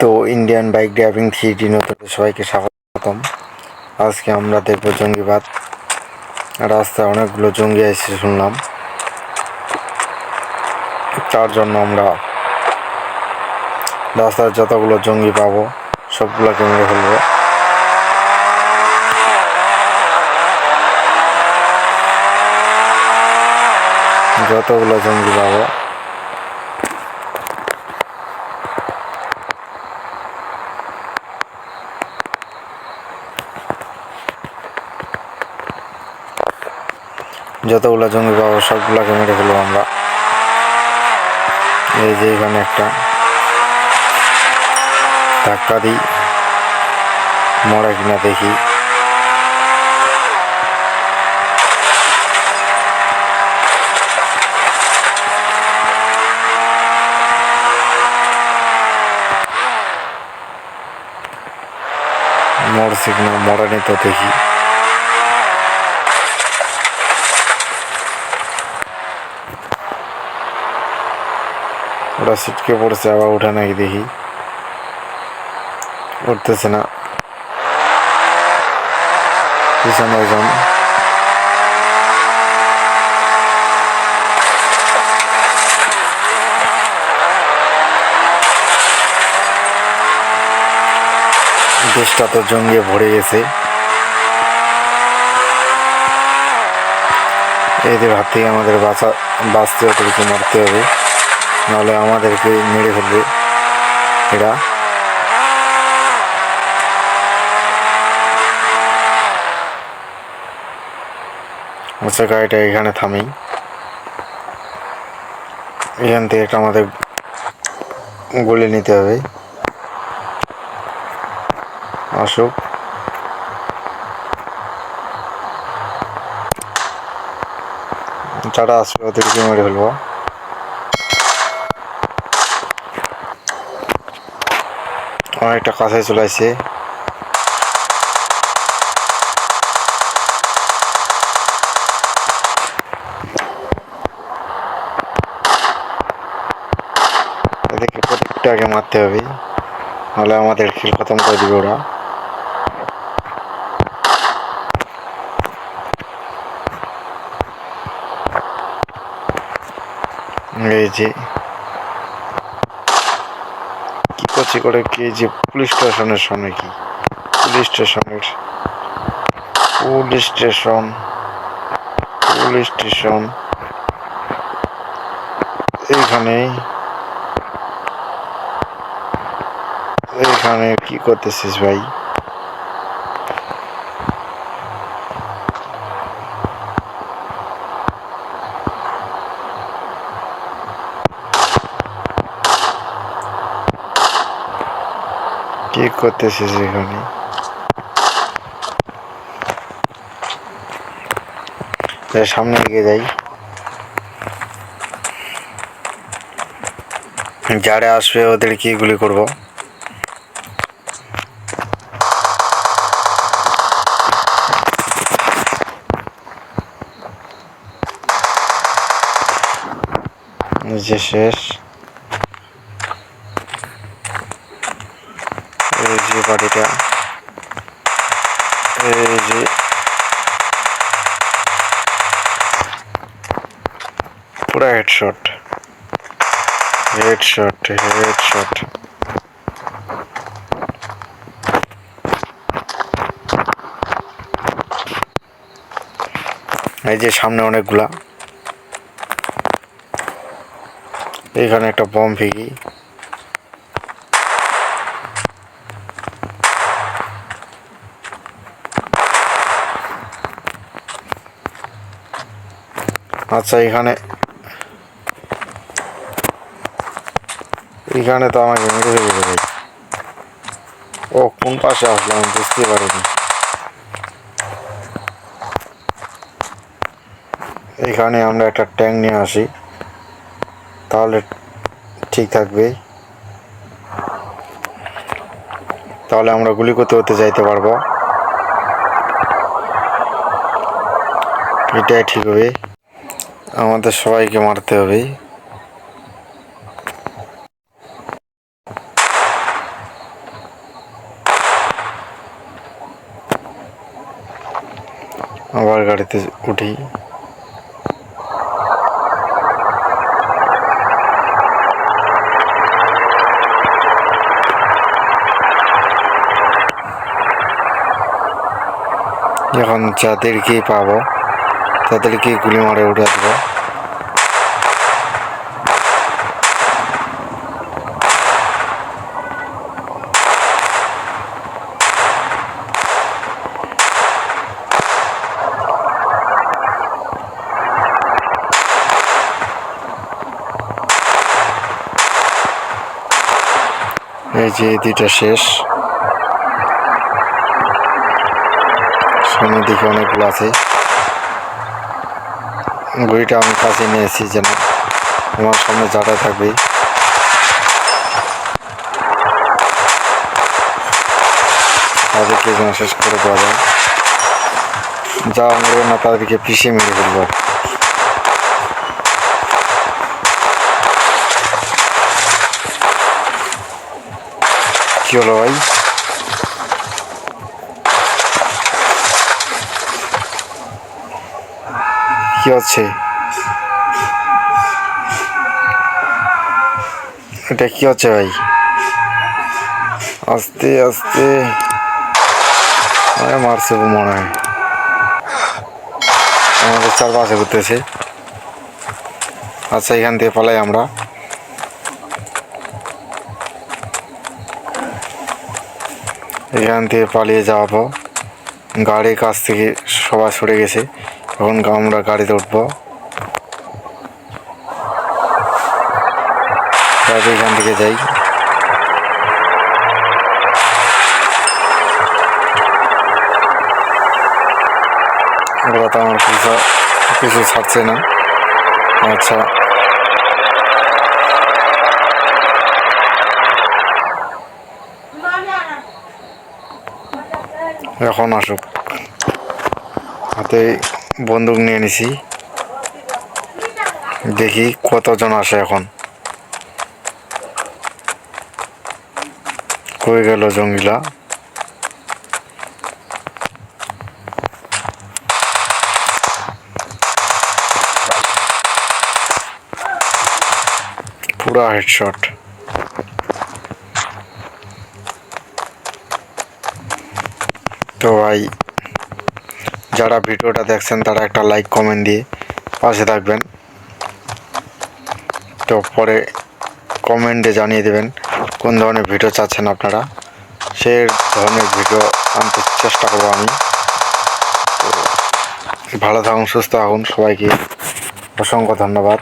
তো Indian bike driving three নতুন সবাইকে স্বাগতম। আজকে আমরা দেখব জঙ্গিবাদ। রাস্তায় অনেকগুলো জঙ্গি এসে শুনলাম। তার জন্য আমরা রাস্তায় যতগুলো জঙ্গি পাবো, সবগুলোকে মেরে ফেলব। যতগুলো জঙ্গি পাবো। যতগুলো জঙ্গি পাবো, সবগুলোকে মেরে ফেলব আমরা। এই যে এখানে একটা ধাক্কা দিই। মরে কিনা দেখি। মরছে কিনা মরেনি তো দেখি। ওরা ছিটকে পড়ছে, আবার উঠে নাকি দেখি। উঠতেছে না। পিছনে একজন। দেশটা তো জঙ্গিয়ে ভরে গেছে। এদের হাত থেকে আমাদের বাঁচা বাঁচতে ওদেরকে মারতে হবে। নাহলে আমাদেরকে মেরে ফেলবে। এরা। আচ্ছা গাড়িটা এখানে থামি এখান থেকে এটা আমাদের গলে নিতে হবে। আসুক। যারা আসবে, ওদেরকে মেরে ফেলব। অনেকটা কাছে চলে আসছে এদেরকে প্রত্যেকটা আগে মারতে হবে, নাহলে আমাদের খেল খতম করে দিবে ওরা। এই যে করছে করে কি যে পুলিশ স্টেশনের সামনে কি? পুলিশ স্টেশনের পুলিশ স্টেশন পুলিশ স্টেশন। এইখানে এইখানে কি করতেছিস ভাই? কি করতেছিস এখানে সামনে এগিয়ে যাই। যারা আসবে ওদের কি গুলি করব? যে শেষ। পুরা হেডশট হেডশট হেডশট এই যে সামনে অনেকগুলা। এখানে একটা বম ফিকি আচ্ছা এখানে এখানে তো আমাকে মেরে ফেলবে ভাই ও কোন পাশে আসলো আমি বুঝতে পারিনি। এখানে আমরা একটা ট্যাঙ্ক নিয়ে আসি। তাহলে ঠিক থাকবে। তাহলে আমরা গুলি করতে করতে যাইতে পারব। এটাই ঠিক হবে। আমাদের সবাইকে মারতে হবে আবার গাড়িতে উঠি। এখন যাদেরকে পাবো তাদেরকে গুলি মারে উঠে আসব। এই যে দুইটা শেষ। সামনের দিকে অনেকগুলো আছে। ঘড়িটা আমি কাছে নিয়েছি যেন আমার সামনে যাটা থাকবে। তাদেরকে যেন শেষ করে দেওয়া যায়। যা মরবে না তাদেরকে পিছিয়ে মেরে ফেলব কি হলো ভাই? কি হচ্ছে? এটা কি হচ্ছে ভাই? আস্তে আস্তে। মারছে মনে হয়। আমাদের চারপাশে ঘুরতেছে। আচ্ছা এখান থেকে পালাই আমরা। এখান থেকে পালিয়ে যাওয়ার পর গাড়ির কাছ থেকে সবাই সরে গেছে। এখন আমরা গাড়িতে উঠবো। এখান থেকে যাই। ওরা তো আমার কিছু কিছু ছাড়ছে না। আচ্ছা। এখন আসুক। হাতে বন্দুক নিয়ে নিছি। দেখি কতজন আসে এখন। কই গেল জঙ্গিলা? পুরা হেডশট তো ভাই, যারা ভিডিওটা দেখছেন তারা একটা লাইক কমেন্ট দিয়ে পাশে থাকবেন। তো পরে কমেন্টে জানিয়ে দেবেন কোন ধরনের ভিডিও চাচ্ছেন আপনারা। সে ধরনের ভিডিও আনতে চেষ্টা করব আমি। ভালো থাকুন, সুস্থ থাকুন, সবাইকে অসংখ্য ধন্যবাদ।